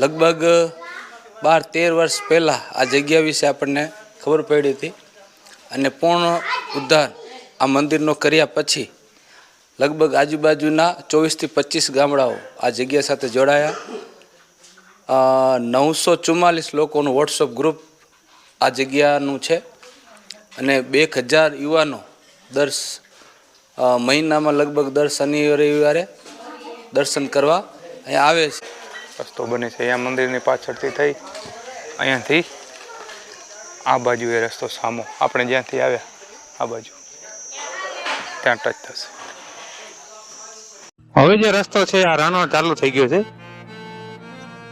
લગભગ બાર, તેર વર્ષ પહેલાં આ જગ્યા વિશે આપણને ખબર પડી હતી. અને પૂર્ણ ઉદ્ધાર આ મંદિરનો કર્યા પછી લગભગ આજુબાજુના ચોવીસથી પચીસ ગામડાઓ આ જગ્યા સાથે જોડાયા. નવસો ચુમ્માલીસ લોકોનું વોટ્સઅપ ગ્રુપ આ જગ્યાનું છે. અને બે હજાર યુવાનો દર મહિનામાં લગભગ દર શનિ રવિવારે દર્શન કરવા અહીંયા આવે છે. રસ્તો બને છે. અહીંયા મંદિરની પાછળથી થઈ, અહીંયાથી આ બાજુ એ રસ્તો સામો. આપણે જ્યાંથી આવ્યા, આ બાજુ. ત્યાં ટચ થશે. હવે જે રસ્તો છે, આ રણો ચાલુ થઈ ગયો છે.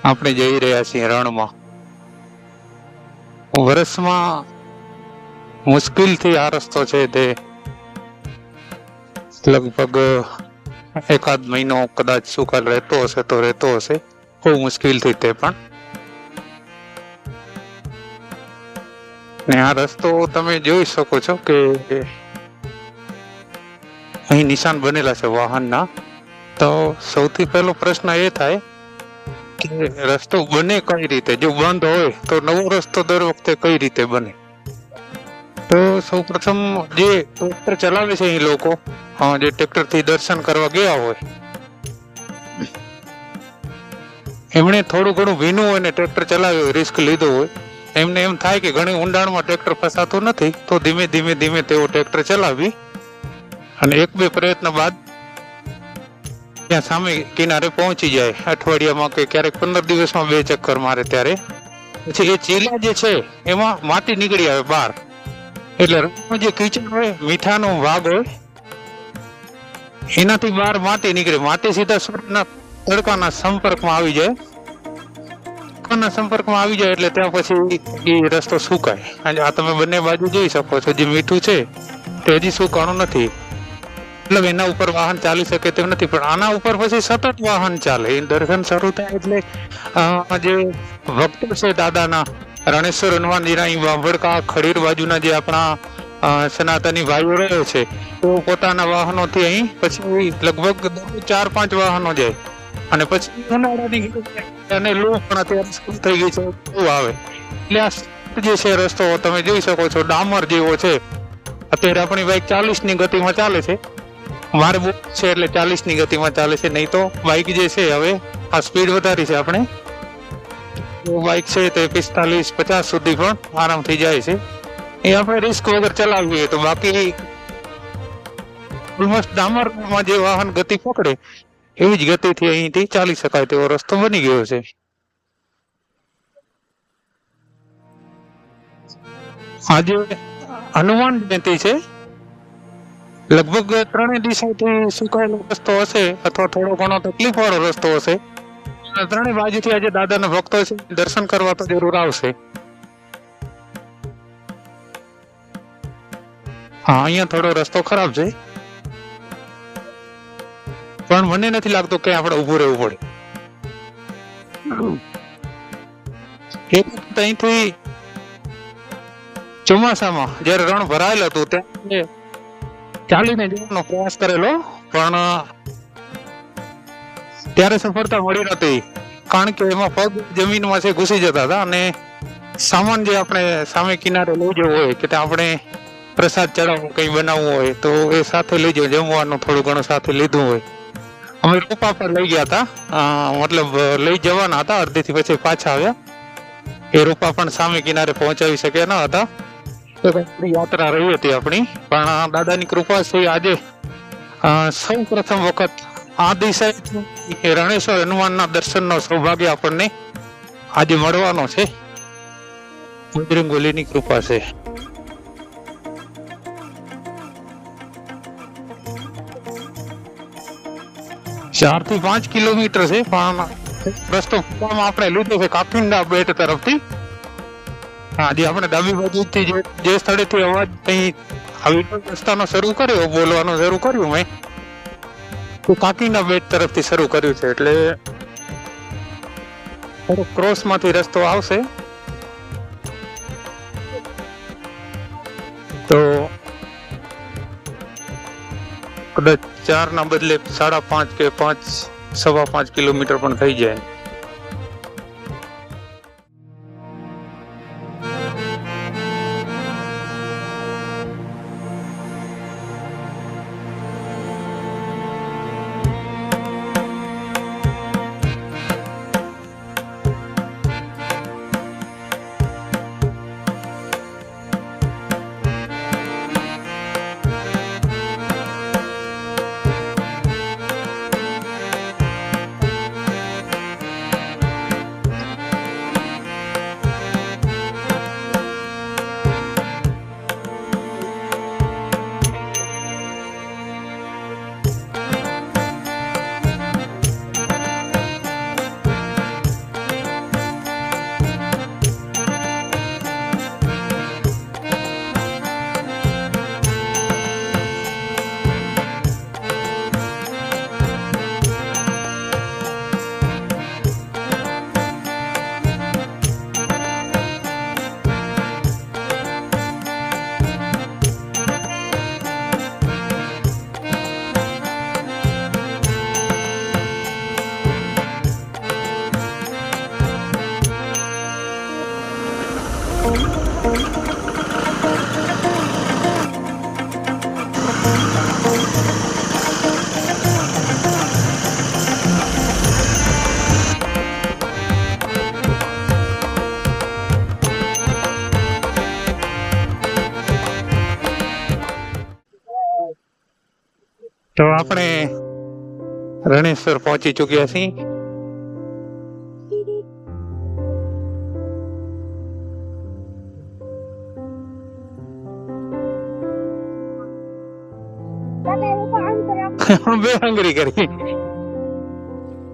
આપણે જઈ રહ્યા છીએ રણમાં. વર્ષમાં મુશ્કેલથી આ રસ્તો છે તે લગભગ એકાદ મહિનો કદાચ સુકાલ રહેતો હશે તો રહેતો હશે. બહુ મુશ્કેલથી તે પણ. ને આ રસ્તો તમે જોઈ શકો છો કે અહીં નિશાન બનેલા છે વાહનના. તો સૌથી પહેલો પ્રશ્ન એ થાય કે રસ્તો બને કઈ રીતે? જો બંધ હોય તો નવો રસ્તો દર વખતે કઈ રીતે બને? તો સૌ પ્રથમ જે ટ્રેક્ટર ચલાવે છે અહીં લોકો જે ટ્રેક્ટરથી દર્શન કરવા ગયા હોય એમણે થોડું ઘણું ભીનું હોય ને ટ્રેક્ટર ચલાવ્યું રિસ્ક લીધો હોય, એમને એમ થાય કે ઘણી ઊંડાણમાં ટ્રેક્ટર ફસાતું નથી, તો ધીમે ધીમે ધીમે તેઓ ટ્રેક્ટર ચલાવી અને એક બે પ્રયત્ન બાદ ત્યાં સામે કિનારે પહોંચી જાય. અઠવાડિયામાં કે ક્યારેક પંદર દિવસમાં બે ચક્કર મારે ત્યારે. પછી એ ચીલા જે છે, એમાં માટી નીકળી આવે બહાર. એટલે જે કીચડ હોય, મીઠાનો ભાગ હોય, એનાથી બહાર માટી નીકળે. માટી સીધા સૂર્યના તડકાના સંપર્કમાં આવી જાય. તડકાના સંપર્કમાં આવી જાય એટલે ત્યાં પછી એ રસ્તો સુકાય. અને આ તમે બંને બાજુ જોઈ શકો છો, જે મીઠું છે તે હજી સુકાણું નથી. મતલબ એના ઉપર વાહન ચાલી શકે તેમ નથી, પણ આના ઉપર પછી સતત વાહન ચાલે. દર્શન શરૂ થાય એટલે જે ભક્તો છે દાદાના, રણેશ્વર હનુમાનજીના અહીં વાંભડકા ખડીર બાજુના જે આપણા સનાતની ભાઈઓ રહે છે તો પોતાના વાહનોથી અહીં પછી લગભગ ચાર પાંચ વાહનો જાય. અને પછી ઉનાળાની અને લૂ પણ અત્યારે શરૂ થઈ ગઈ છે, બહુ આવે. એટલે આ જે છે રસ્તો, તમે જોઈ શકો છો, ડામર જેવો છે. અત્યારે આપણી બાઇક ચાલીસની ગતિમાં ચાલે છે. મારે બુક છે એટલે ચાલીસની ગતિમાં ચાલે છે, નહીં તો બાઇક જે છે હવે, આ સ્પીડ વધારી છે આપણે. બાઇક છે તે પિસ્તાલીસ, પચાસ સુધી પણ આરામથી જાય છે. એ આપણે રિસ્ક વગર ચલાવીએ તો બાકી ઓલમોસ્ટ ડામરમાં જે વાહન ગતિ પકડે એવી જ ગતિથી અહીંથી ચાલી શકાય તેવો રસ્તો બની ગયો છે. આજે હનુમાન જયંતિ છે. લગભગ ત્રણેય દિશાથી સુકાયેલો રસ્તો હશે અથવા થોડો ઘણો તકલીફ વાળો રસ્તો હશે. ત્રણેય બાજુથી આજે દાદાના ભક્તો છે, દર્શન કરવા તો જરૂર આવશે. હા, અહીંયા થોડો રસ્તો ખરાબ છે. પણ મને નથી લાગતું કે આપણે ઊભું રહેવું પડે. એક અહીંથી ચોમાસામાં જ્યારે રણ ભરાયેલ હતું ત્યારે ચાલીને જવાનો પ્રયાસ કરેલો પણ ત્યારે સફળતા મળી નથી કારણ કે એમાં પગ જમીનમાં છે ઘૂસી જતા હતા અને સામાન જે આપણે સામે કિનારે લઈ જવો હોય કે આપણે પ્રસાદ ચડાવવો કંઈ બનાવવું હોય તો એ સાથે લઈ જવું જમવાનું થોડું ઘણું સાથે લીધું હોય. અમે રૂપા પર લઈ ગયા હતા. મતલબ લઈ જવાના હતા. અડધીથી પછી પાછા આવ્યા. એ રૂપા પણ સામે કિનારે પહોંચાવી શક્યા ન હતા. યાત્રા રહી હતી આપણી. પણ દાદાની કૃપા છે આજે સૌ પ્રથમ વખત આ દિશાએ રણેશ્વર હનુમાનના દર્શનનો સૌભાગ્ય આપણને આજે મળવાનો છે. બજરંગબલીની કૃપા છે. ચારથી પાંચ કિલોમીટર છે પણ રસ્તો આપણે લીધો છે કાકિંડા બેટ તરફથી. હા, જે આપણે ડાબી બાજુથી જે જે સ્થળેથી અવાજ અહીં આવી રસ્તાનો શરૂ કર્યો? બોલવાનો શરૂ કર્યું મેં? તો કાકીના બેટ તરફથી શરૂ કર્યું છે એટલે ક્રોસમાંથી રસ્તો આવશે. તો કદાચ ચારના બદલે સાડા પાંચ કે પાંચ સવા પાંચ કિલોમીટર પણ થઈ જાય. તો આપણે રણેશ્વર પહોંચી ચૂક્યા છીએ. બે હંગરી કરી.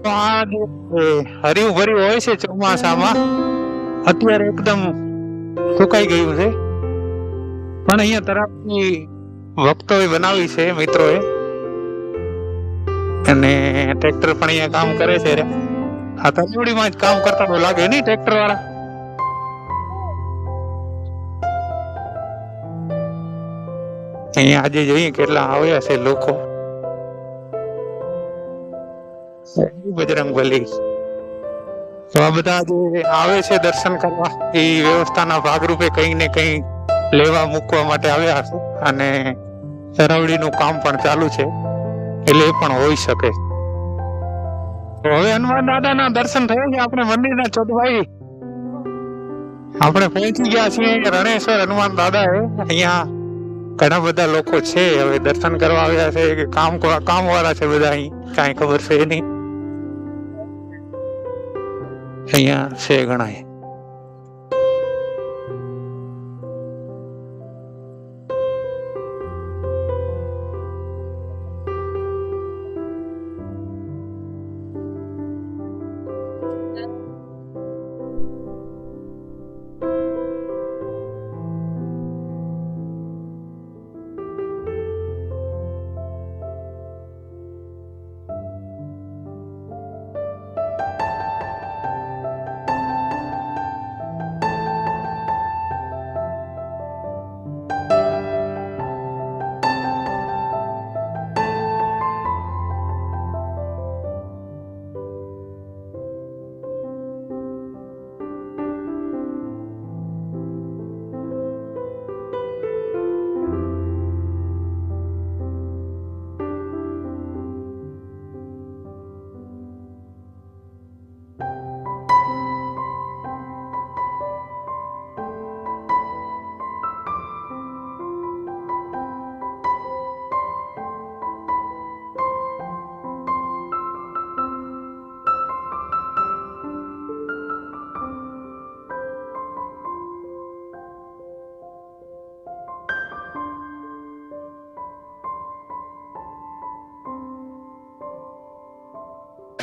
તો આ હર્યું ભર્યું હોય છે ચોમાસામાં અત્યારે એકદમ સુકાઈ ગયું છે. પણ અહીંયા તરફથી ભક્તોએ બનાવી છે મિત્રોએ. અને ટ્રેક્ટર પણ અહીંયા કામ કરે છે રે. આ તરવડીમાં જ કામ કરતા લાગે નહીં ટ્રેક્ટર વાળા અહીંયા આજે જોઈએ કેટલા આવ્યા છે લોકો. બજરંગ તો આ બધા જે આવે છે દર્શન કરવા, એ વ્યવસ્થાના ભાગરૂપે કંઈ ને કંઈ લેવા મૂકવા માટે આવ્યા છે અને સરવડીનું કામ પણ ચાલુ છે. એટલે એ પણ હોઈ શકે. હવે હનુમાન દાદાના દર્શન થયા છે, આપણે મંદિરના ચોટભાઈ આપણે પહોંચી ગયા છીએ રણેશ્વર હનુમાન દાદા એ અહીંયા ઘણા બધા લોકો છે, હવે દર્શન કરવા આવ્યા છે, કે કામ કામ વાળા છે બધા અહીં. કાંઈ ખબર છે નહીં. અહીંયા છે ઘણા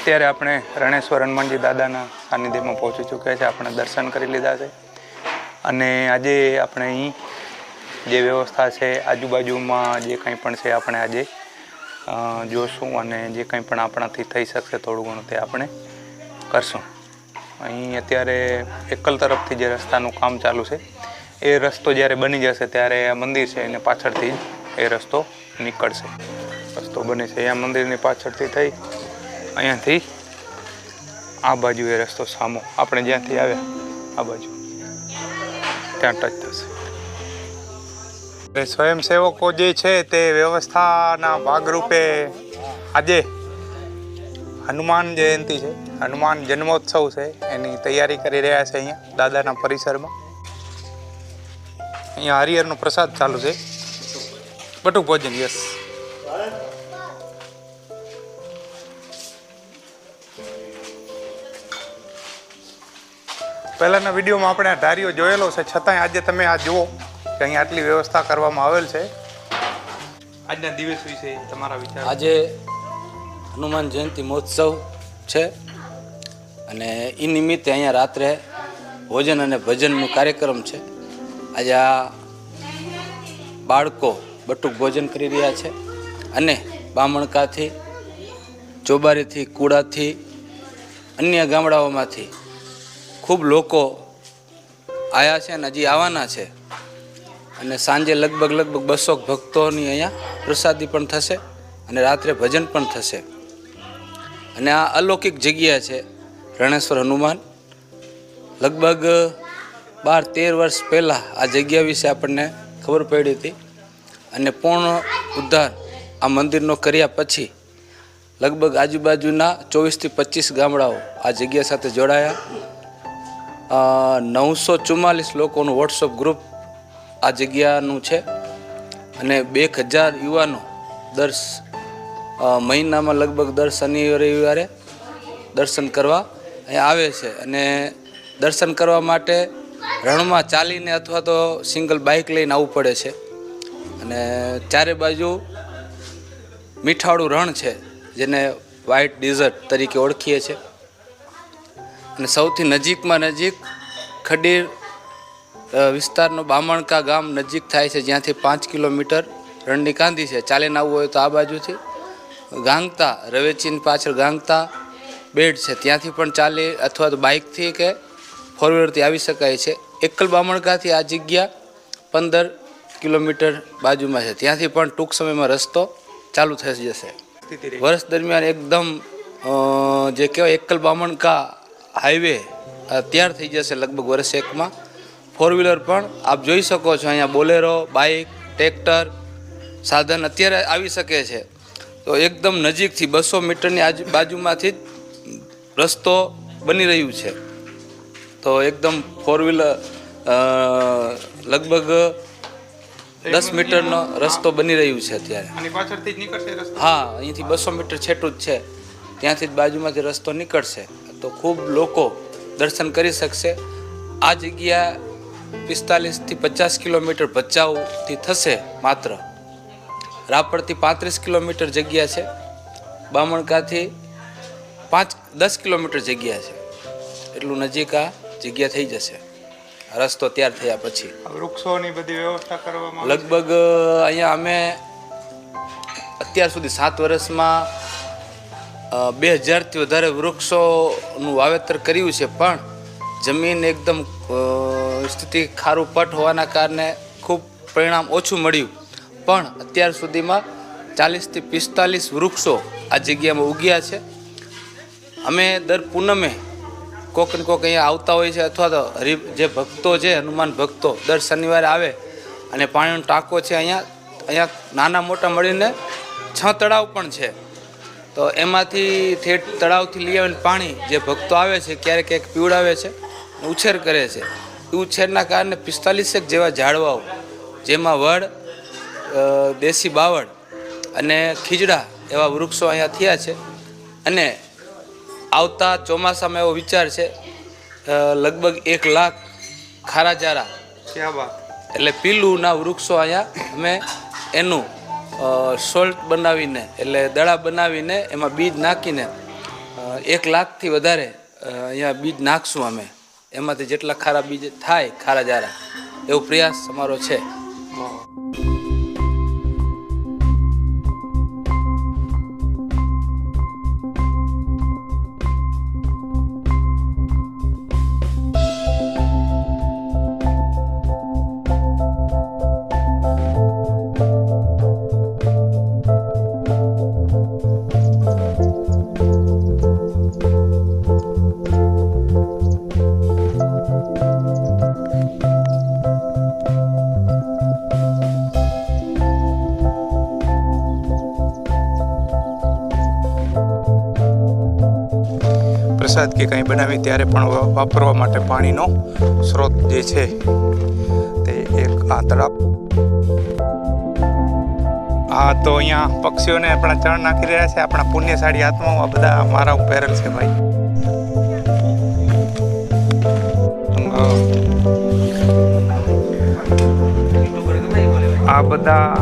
અત્યારે આપણે રણેશ્વર હનુમાનજી દાદાના સાનિધ્યમાં પહોંચી ચૂક્યા છે. આપણે દર્શન કરી લીધા છે. અને આજે આપણે અહીં જે વ્યવસ્થા છે, આજુબાજુમાં જે કંઈ પણ છે, આપણે આજે જોશું અને જે કંઈ પણ આપણાથી થઈ શકશે થોડું ઘણું તે આપણે કરશું. અહીં અત્યારે એકલ તરફથી જે રસ્તાનું કામ ચાલુ છે, એ રસ્તો જ્યારે બની જશે ત્યારે આ મંદિર છે એને પાછળથી એ રસ્તો નીકળશે. રસ્તો બને છે. અહીંયા મંદિરની પાછળથી થઈ અહીંયાથી આ બાજુ એ રસ્તો સામો. આપણે જ્યાંથી આવ્યા, આ બાજુ. ત્યાં ટચ થશે. સ્વયંસેવકો જે છે તે વ્યવસ્થાના ભાગરૂપે આજે હનુમાન જયંતિ છે. હનુમાન જન્મોત્સવ છે. એની તૈયારી કરી રહ્યા છે અહીંયા, દાદાના પરિસરમાં. અહીંયા હરિહરનો પ્રસાદ ચાલુ છે. બટુ ભોજન યસ. પહેલાંના વિડીયોમાં આપણે આ ધારીઓ જોયેલો છે. છતાંય આજે તમે આ જુઓ કે અહીંયા આટલી વ્યવસ્થા કરવામાં આવેલ છે. આજના દિવસ વિશે તમારા વિચાર. આજે હનુમાન જયંતિ મહોત્સવ છે અને એ નિમિત્તે અહીંયા રાત્રે ભોજન અને ભજનનો કાર્યક્રમ છે. આજે આ બાળકો બટુક ભોજન કરી રહ્યા છે અને બામણકાથી, ચોબારીથી કુડાથી અન્ય ગામડાઓમાંથી ખૂબ લોકો આવ્યા છે અને હજી આવવાના છે. અને સાંજે લગભગ લગભગ બસો ભક્તોની અહીંયા પ્રસાદી પણ થશે અને રાત્રે ભજન પણ થશે. અને આ અલૌકિક જગ્યા છે રણેશ્વર હનુમાન. લગભગ બાર તેર વર્ષ પહેલાં આ જગ્યા વિશે આપણને ખબર પડી હતી. અને પૂર્ણ ઉદ્ધાર આ મંદિરનો કર્યા પછી લગભગ આજુબાજુના ચોવીસથી પચીસ ગામડાઓ આ જગ્યા સાથે જોડાયા. નવસો ચુમ્માલીસ લોકોનું વોટ્સઅપ ગ્રુપ આ જગ્યાનું છે. અને બે હજાર યુવાનો દર મહિનામાં લગભગ દર શનિ રવિવારે દર્શન કરવા અહીંયા આવે છે. અને દર્શન કરવા માટે રણમાં ચાલીને અથવા તો સિંગલ બાઇક લઈને આવવું પડે છે. અને ચારે બાજુ મીઠાળું રણ છે, જેને વ્હાઇટ ડિઝર્ટ તરીકે ઓળખીએ છીએ. અને સૌથી નજીકમાં નજીક ખડીર વિસ્તારનો બામણકા ગામ નજીક થાય છે. જ્યાંથી પાંચ કિલોમીટર રણની કાંધી છે ચાલીને આવવું હોય તો આ બાજુથી. ગાંગતા રવેચીની પાછળ ગાંગતા બેડ છે. ત્યાંથી પણ ચાલી અથવા તો બાઇકથી કે ફોર વ્હીલરથી આવી શકાય છે. એકલ બામણકાથી આ જગ્યા પંદર કિલોમીટર બાજુમાં છે. ત્યાંથી પણ ટૂંક સમયમાં રસ્તો ચાલુ થઈ જશે. વર્ષ દરમિયાન એકદમ જે કહેવાય એકલ બામણકા હાઈવે તૈયાર થઈ જશે લગભગ વર્ષ એકમાં. ફોર વ્હીલર પણ આપ જોઈ શકો છો અહીંયા બોલેરો બાઇક ટ્રેક્ટર સાધન અત્યારે આવી શકે છે. તો એકદમ નજીકથી બસો મીટરની આજુ બાજુમાંથી જ રસ્તો બની રહ્યું છે. તો એકદમ ફોર વ્હીલર લગભગ દસ મીટરનો રસ્તો બની રહ્યું છે અત્યારે. હા અહીંથી બસો મીટર છેટું જ છે. ત્યાંથી જ બાજુમાંથી રસ્તો નીકળશે. તો ખૂબ લોકો દર્શન કરી શકશે. આ જગ્યા પિસ્તાલીસથી પચાસ કિલોમીટર ભચાઉથી થશે માત્ર. રાપરથી પાંત્રીસ કિલોમીટર જગ્યા છે. બામણકાથી પાંચ દસ કિલોમીટર જગ્યા છે. એટલું નજીક આ જગ્યા થઈ જશે. રસ્તો તૈયાર થયા પછી. વૃક્ષોની બધી વ્યવસ્થા કરવામાં લગભગ અહીંયા અમે અત્યાર સુધી સાત વર્ષમાં બે હજારથી વધારે વૃક્ષોનું વાવેતર કર્યું છે, પણ જમીન એકદમ સ્થિતિ ખારું પટ હોવાના કારણે ખૂબ પરિણામ ઓછું મળ્યું. પણ અત્યાર સુધીમાં ચાલીસથી પિસ્તાલીસ વૃક્ષો આ જગ્યામાં ઉગ્યા છે. અમે દર પૂનમે કોક ને કોક અહીંયા આવતા હોય છે, અથવા તો હરિ, જે ભક્તો છે, હનુમાન ભક્તો દર શનિવારે આવે અને પાણીનો ટાંકો છે, અહીંયા અહીંયા નાના મોટા મળીને છ તળાવ પણ છે. તો એમાંથી ઠેઠ તળાવથી લઈ આવીને પાણી જે ભક્તો આવે છે ક્યારેક ક્યાંક પીવડાવે છે ઉછેર કરે છે. એ ઉછેરના કારણે પિસ્તાલીસેક જેવા ઝાડવાઓ જેમાં વડ દેશી બાવળ અને ખીજડા એવા વૃક્ષો અહીંયા થયા છે. અને આવતા ચોમાસામાં એવો વિચાર છે લગભગ એક લાખ ખારાજારા ક્યાં એટલે પીલુંના વૃક્ષો અહીંયા અમે એનું સોલ્ટ બનાવીને, એટલે દડા બનાવીને એમાં બીજ નાખીને એક લાખથી વધારે અહીંયા બીજ નાખશું અમે. એમાંથી જેટલા ખારા બીજ થાય, ખારા જારા. એવો પ્રયાસ અમારો છે. કે કંઈ બનાવી ત્યારે પણ વાપરવા માટે પાણીનો સ્ત્રોત જે છે તે એક આ તળાવ હા, તો અહીંયા પક્ષીઓને આપણા ચણ નાખી રહ્યા છે. આપણા પુણ્યશાળી આત્માઓ આ બધા મારા ઉપર છે ભાઈ. આ બધા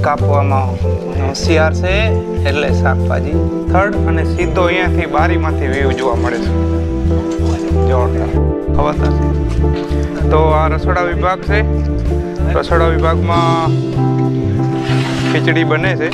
કાપવામાં હોશિયાર છે, એટલે શાકભાજી થર્ડ અને સીધો અહીંયાથી બારીમાંથી વ્યૂ જોવા મળે છે. જોરદાર. થશે તો આ રસોડા વિભાગ છે. રસોડા વિભાગમાં ખીચડી બને છે.